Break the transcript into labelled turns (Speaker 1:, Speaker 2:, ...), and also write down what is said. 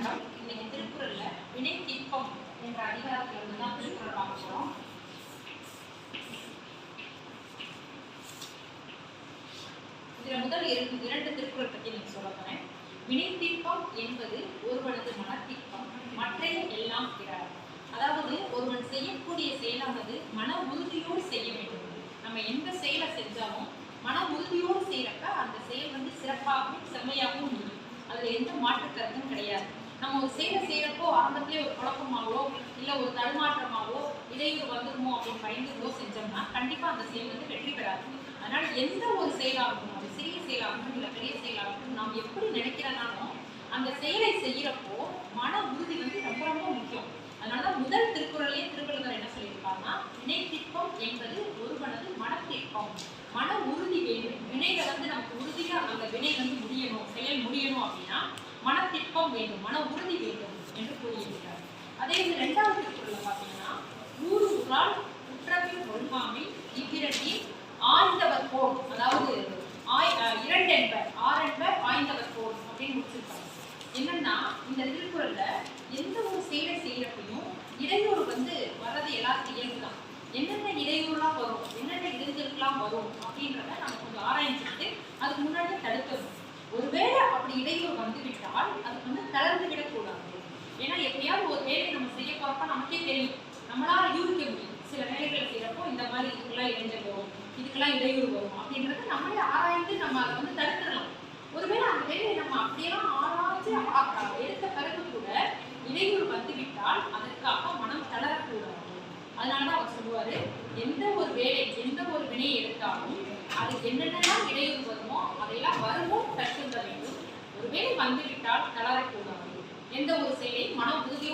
Speaker 1: வணக்கம் இன்னைக்கு திருக்குறள்ல வினை தீர்ப்பம் என்ற அதிகாரத்துல இருந்து தான் திருக்குறள் பார்க்க போறோம் இதுல முதல் இரண்டு இரண்டு திருக்குறள் பத்தி நீங்க சொல்ல போறேன். வினை தீர்ப்பம் என்பது ஒருவனது மனத்தீர்ப்பம் மற்றைய எல்லாம் பிறார். அதாவது ஒருவன் செய்யக்கூடிய செயலானது மன உறுதியோடு செய்ய வேண்டும். நம்ம எந்த செயலை செஞ்சாலும் மன உறுதியோடு செய்யறப்ப அந்த செயல் வந்து சிறப்பாகவும் செம்மையாகவும் முடியும். அதுல எந்த மாற்று கருத்தும் கிடையாது. நம்ம ஒரு செயலை செய்யறப்போ ஆரம்பத்திலே ஒரு குழப்பமாவோ இல்ல ஒரு தடுமாற்றமாவோ இடையூறு வந்துருமோ அப்படின்னு பயந்துகளோ செஞ்சோம்னா கண்டிப்பா அந்த செயல் வந்து வெற்றி பெறாது. அதனால எந்த ஒரு செயலாகட்டும் அது சிறிய செயலாகட்டும் இல்ல பெரிய செயலாகட்டும் நாம் எப்படி நினைக்கிறனாலும் அந்த செயலை செய்யறப்போ மன உறுதி வந்து ரொம்ப ரொம்ப முக்கியம். அதனால முதல் திருக்குறளையே திருவள்ளுவர் என்ன சொல்லியிருக்காருன்னா இணைத்திற்பம் என்பது ஒருவனது மனத்திற்பம் மன உறுதி வேண்டும் வினையில வந்து நமக்கு உறுதியா அந்த வினை வந்து முடியணும் செயல் முடியணும் அப்படின்னா மனத்திற்பம் வேண்டும் மன உறுதி வேண்டும் என்று கூறியிருக்கிறார். அதே இது இரண்டாவது குரல்ல பார்த்தீங்கன்னா ஊர் ஊரால் குற்றத்தில் ஒழுங்காமை இவ்விரட்டி ஆய்ந்தவர் போல் அதாவது ஆய் இரண்டு என்பர் ஆறு என்பர் ஆய்ந்தவர் போல் அப்படின்னு முடிச்சிருக்காங்க என்னன்னா இந்த திருக்குறள்ல எந்த ஒரு செயலை செய்யறப்பையும் இடையூறு வந்து வர்றது எல்லாருக்கும் இயல்புதான். என்னென்ன இடையூறுலாம் வரும் என்னென்ன இடைஞ்சல்கள்லாம் வரும் அப்படின்றத நம்ம கொஞ்சம் ஆராய்ஞ்சிட்டு அதுக்கு முன்னாடி தடுக்கணும். ஒருவேளை அப்படி இடையூறு வந்து விட்டால் வந்து தளர்ந்து விடக்கூடாது. ஏன்னா எப்படியாவது ஒரு வேலையை நம்ம செய்ய போறப்ப நமக்கே தெரியும். நம்மளால யூகிக்க முடியும். சில வேலைகளை செய்யறப்போ இந்த மாதிரி இதுக்கெல்லாம் இடைஞ்சல் வரும் இதுக்கெல்லாம் இடையூறு வரும் அப்படின்றத நம்மளே ஆராய்ந்து நம்ம அதை வந்து தடுத்துடலாம். ஒருவேளை அந்த வேலையை நம்ம அப்படியெல்லாம் ஆராய்ச்சி எடுத்த பிறகு கூட இடையூறு வந்துவிட்டால் அதற்காக மனம் தளரக்கூடாது. அதனாலதான் அவர் சொல்லுவாரு எந்த ஒரு வேலை எந்த ஒரு வினையை எடுத்தாலும் அது என்னென்னலாம் இடையூறு வருமோ அதையெல்லாம் வருமோ தடுத்துட வேண்டும். வந்துவிட்டால் தளரக்கூடாது எந்த ஒரு செயலை மன உறுதி